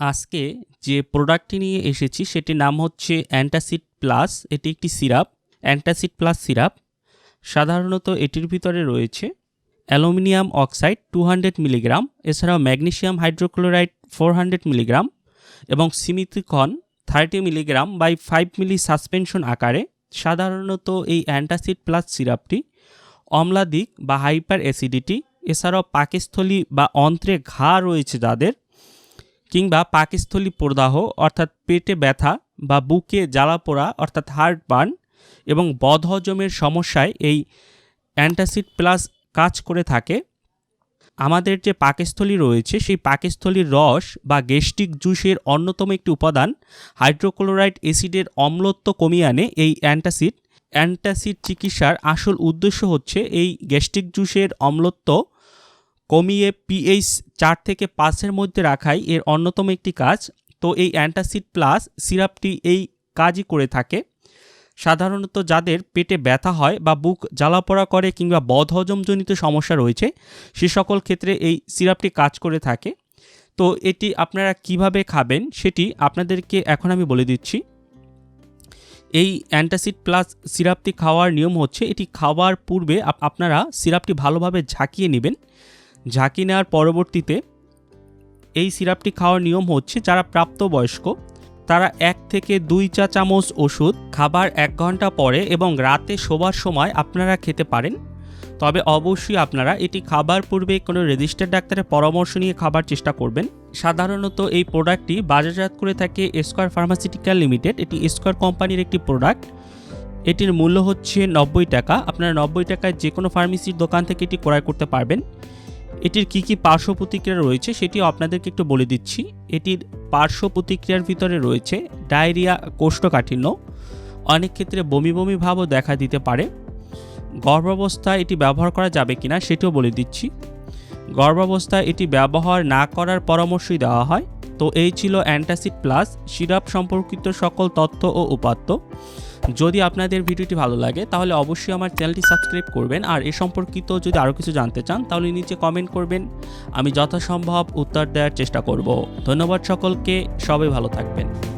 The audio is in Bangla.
আজকে যে প্রোডাক্টটি নিয়ে এসেছি সেটির নাম হচ্ছে অ্যান্টাসিড প্লাস। এটি একটি সিরাপ, অ্যান্টাসিড প্লাস সিরাপ। সাধারণত এটির ভিতরে রয়েছে aluminium oxide two hundred milligram, এছাড়াও magnesium hydrochloride four hundred milligram এবং simethicone thirty milligram by five milli suspension আকারে। সাধারণত এই অ্যান্টাসিড প্লাস সিরাপটি অম্লাদিক বা হাইপার অ্যাসিডিটি, এছাড়াও পাকস্থলী বা অন্ত্রে ঘা রয়েছে যাদের কিংবা পাকস্থলী প্রদাহ, অর্থাৎ পেটে ব্যথা বা বুকে জ্বালা পোড়া, অর্থাৎ হার্ট বার্ন এবং বদহজমের সমস্যায় এই অ্যান্টাসিড প্লাস কাজ করে থাকে। আমাদের যে পাকস্থলী রয়েছে, সেই পাকস্থলীর রস বা গ্যাস্ট্রিক জুসের অন্যতম একটি উপাদান হাইড্রোক্লোরাইড অ্যাসিডের অম্লত্ব কমিয়ে আনে এই অ্যান্টাসিড। অ্যান্টাসিড চিকিৎসার আসল উদ্দেশ্য হচ্ছে এই গ্যাস্ট্রিক জুসের অম্লত্ব কমিয়ে পিএইচ চার থেকে পাঁচের মধ্যে রাখাই এর অন্যতম একটি কাজ। তো এই অ্যান্টাসিড প্লাস সিরাপটি এই কাজই করে থাকে। সাধারণত যাদের পেটে ব্যথা হয় বা বুক জ্বালাপোড়া করে কিংবা বদহজমজনিত সমস্যা রয়েছে, সে সকল ক্ষেত্রে এই সিরাপটি কাজ করে থাকে। তো এটি আপনারা কীভাবে খাবেন সেটি আপনাদেরকে এখন আমি বলে দিচ্ছি। এই অ্যান্টাসিড প্লাস সিরাপটি খাওয়ার নিয়ম হচ্ছে, এটি খাওয়ার পূর্বে আপনারা সিরাপটি ভালোভাবে ঝাঁকিয়ে নেবেন। ঝাঁকি নেওয়ার পরবর্তীতে এই সিরাপটি খাওয়ার নিয়ম হচ্ছে যারা প্রাপ্তবয়স্ক, তারা এক থেকে দুই চা চামচ ওষুধ খাবার এক ঘণ্টা পরে এবং রাতে শোবার সময় আপনারা খেতে পারেন। তবে অবশ্যই আপনারা এটি খাবার পূর্বে কোনো রেজিস্টার্ড ডাক্তারের পরামর্শ নিয়ে খাবার চেষ্টা করবেন। সাধারণত এই প্রোডাক্টটি বাজারজাত করে থাকে স্কোয়ার ফার্মাসিউটিক্যাল লিমিটেড, এটি স্কোয়ার কোম্পানির একটি প্রোডাক্ট। এটির মূল্য হচ্ছে নব্বই টাকা। আপনারা নব্বই টাকায় যে কোনো ফার্মেসির দোকান থেকে এটি ক্রয় করতে পারবেন। এটির কি কি পার্শ্ব প্রতিক্রিয়া রয়েছে সেটিও আপনাদেরকে একটু বলে দিচ্ছি। এটির পার্শ্ব প্রতিক্রিয়ার ভিতরে রয়েছে ডায়রিয়া, কোষ্ঠকাঠিন্য। অনেক ক্ষেত্রে বমি বমি ভাবও দেখা দিতে পারে। গর্ভাবস্থায় এটি ব্যবহার করা যাবে কিনা সেটিও বলে দিচ্ছি। গর্ভাবস্থায় এটি ব্যবহার না করার পরামর্শই দেওয়া হয়। তো এই ছিল অ্যান্টাসিড প্লাস সিরাপ সম্পর্কিত সকল তথ্য ও উপাত্ত। যদি আপনাদের ভিডিওটি ভালো লাগে, তাহলে অবশ্যই আমার চ্যানেলটি সাবস্ক্রাইব করবেন। আর এ সম্পর্কিত যদি আরও কিছু জানতে চান, তাহলে নিচে কমেন্ট করবেন। আমি যথাসম্ভব উত্তর দেওয়ার চেষ্টা করব। ধন্যবাদ সকলকে। সবাই ভালো থাকবেন।